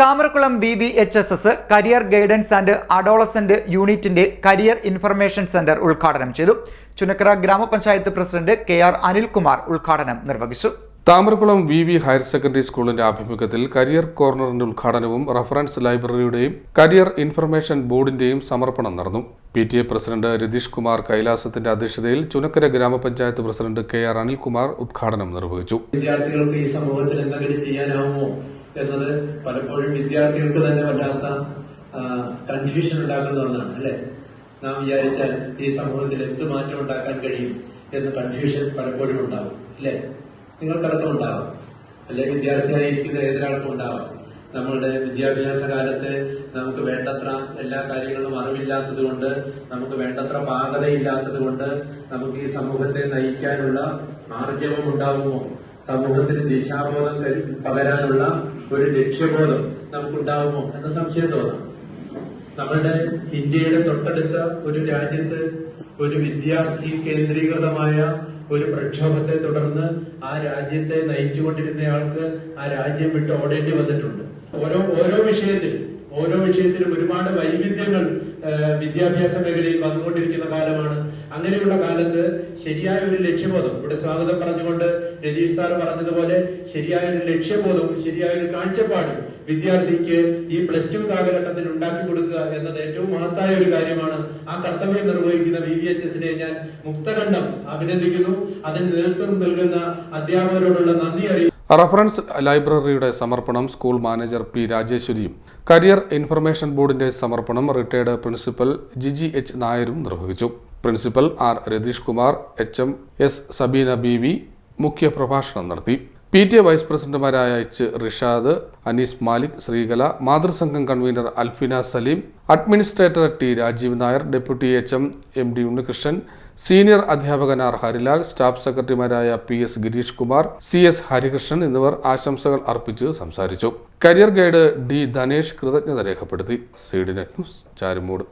Thamarakulam B V H S S career guidance and adolescent യൂണിറ്റിന്റെ career information centre ഉദ്ഘാടനം ചെയ്തു. ചുനക്കര ഗ്രാമപഞ്ചായത്ത് president K R Anilkumar ഉദ്ഘാടനം നിർവഹിച്ചു. Thamarakulam V V higher secondary സ്കൂളിന്റെ ആഭിമുഖ്യത്തിൽ കരിയർ കോർണറിന്റെ ഉദ്ഘാടനവും റഫറൻസ് ലൈബ്രറിയുടെയും കരിയർ ഇൻഫർമേഷൻ ബോർഡിന്റെയും സമർപ്പണം നടന്നു. P T A president Ratheesh Kumar കൈലാസത്തിന്റെ അധ്യക്ഷതയിൽ ചുനക്കര ഗ്രാമപഞ്ചായത്ത് പ്രസിഡന്റ് കെ ആർ അനിൽകുമാർ ഉദ്ഘാടനം നിർവഹിച്ചു. വിദ്യാർത്ഥികൾക്ക് ഈ സമൂഹത്തിൽ എന്തെങ്കിലും ചെയ്യാനാവുമോ? എന്നത് പലപ്പോഴും വിദ്യാർത്ഥികൾക്ക് തന്നെ വല്ലാത്ത കൺഫ്യൂഷൻ ഉണ്ടാക്കുന്ന ഒന്നാണ് അല്ലെ? നാം വിചാരിച്ചാൽ ഈ സമൂഹത്തിൽ എന്ത് മാറ്റം ഉണ്ടാക്കാൻ കഴിയും എന്ന കൺഫ്യൂഷൻ പലപ്പോഴും ഉണ്ടാവും അല്ലെ? നിങ്ങൾക്കടക്കം ഉണ്ടാവും. അല്ലെ വിദ്യാർത്ഥിയായിരിക്കുന്ന ഏതൊരാൾക്കും ഉണ്ടാവും. നമ്മളുടെ വിദ്യാഭ്യാസ കാലത്ത് നമുക്ക് വേണ്ടത്ര എല്ലാ കാര്യങ്ങളും അറിവില്ലാത്തത് കൊണ്ട് നമുക്ക് വേണ്ടത്ര പാകതയില്ലാത്തത് കൊണ്ട് നമുക്ക് ഈ സമൂഹത്തെ നയിക്കാനുള്ള ആർജവം ഉണ്ടാകുമോ സമൂഹത്തിന് ദിശാബോധം കരു- പകരാനുള്ള ഒരു ലക്ഷ്യബോധം നമുക്കുണ്ടാവുമോ എന്ന സംശയം തോന്നാം. നമ്മളുടെ ഇന്ത്യയുടെ തൊട്ടടുത്ത ഒരു രാജ്യത്ത് ഒരു വിദ്യാർത്ഥി കേന്ദ്രീകൃതമായ ഒരു പ്രക്ഷോഭത്തെ തുടർന്ന് ആ രാജ്യത്തെ നയിച്ചുകൊണ്ടിരുന്നയാൾക്ക് ആ രാജ്യം വിട്ട് ഓടേണ്ടി വന്നിട്ടുണ്ട്. ഓരോ ഓരോ വിഷയത്തിലും ഓരോ വിഷയത്തിലും ഒരുപാട് വൈവിധ്യങ്ങൾ വിദ്യാഭ്യാസ മേഖലയിൽ വന്നുകൊണ്ടിരിക്കുന്ന കാലമാണ്. അങ്ങനെയുള്ള കാലത്ത് ശരിയായ ഒരു ലക്ഷ്യബോധം ഇവിടെ സ്വാഗതം പറഞ്ഞുകൊണ്ട് രതീഷ് സാർ പറഞ്ഞതുപോലെ ശരിയായ ഒരു ലക്ഷ്യബോധവും ശരിയായ ഒരു കാഴ്ചപ്പാടും വിദ്യാർത്ഥിക്ക് ഈ പ്ലസ് ടു കാലഘട്ടത്തിൽ ഉണ്ടാക്കി കൊടുക്കുക എന്നത് ഏറ്റവും മഹത്തായ ഒരു കാര്യമാണ്. ആ കർത്തവ്യം നിർവഹിക്കുന്ന വി വി എച്ച് എസിനെ ഞാൻ മുക്തകണ്ഠം അഭിനന്ദിക്കുന്നു. അതിന് നേതൃത്വം നൽകുന്ന അധ്യാപകരോടുള്ള നന്ദി അറിയിക്കുന്നു. റഫറൻസ് ലൈബ്രറിയുടെ സമർപ്പണം സ്കൂൾ മാനേജർ പി രാജേശ്വരിയും കരിയർ ഇൻഫർമേഷൻ ബോർഡിന്റെ സമർപ്പണം റിട്ടയർഡ് പ്രിൻസിപ്പൽ ജിജി എച്ച് നായരും നിർവഹിച്ചു. Principal R Ratheesh Kumar H M S Sabeena B V മുഖ്യ പ്രഭാഷണം നടത്തി. പി ടി എ വൈസ് പ്രസിഡന്റുമാരായ H Rishad Anees Malik Sreekala മാതൃസംഘം convener Alfina Saleem administrator T Rajeev Nair deputy H M M D Unnikrishnan senior അധ്യാപകൻ R Harilal staff സെക്രട്ടറിമാരായ P S Gireesh Kumar C S Harikrishnan എന്നിവർ ആശംസകൾ അർപ്പിച്ച് സംസാരിച്ചു. കരിയർ ഗൈഡ് ഡി ധനേഷ് കൃതജ്ഞത രേഖപ്പെടുത്തി. C news Charummood.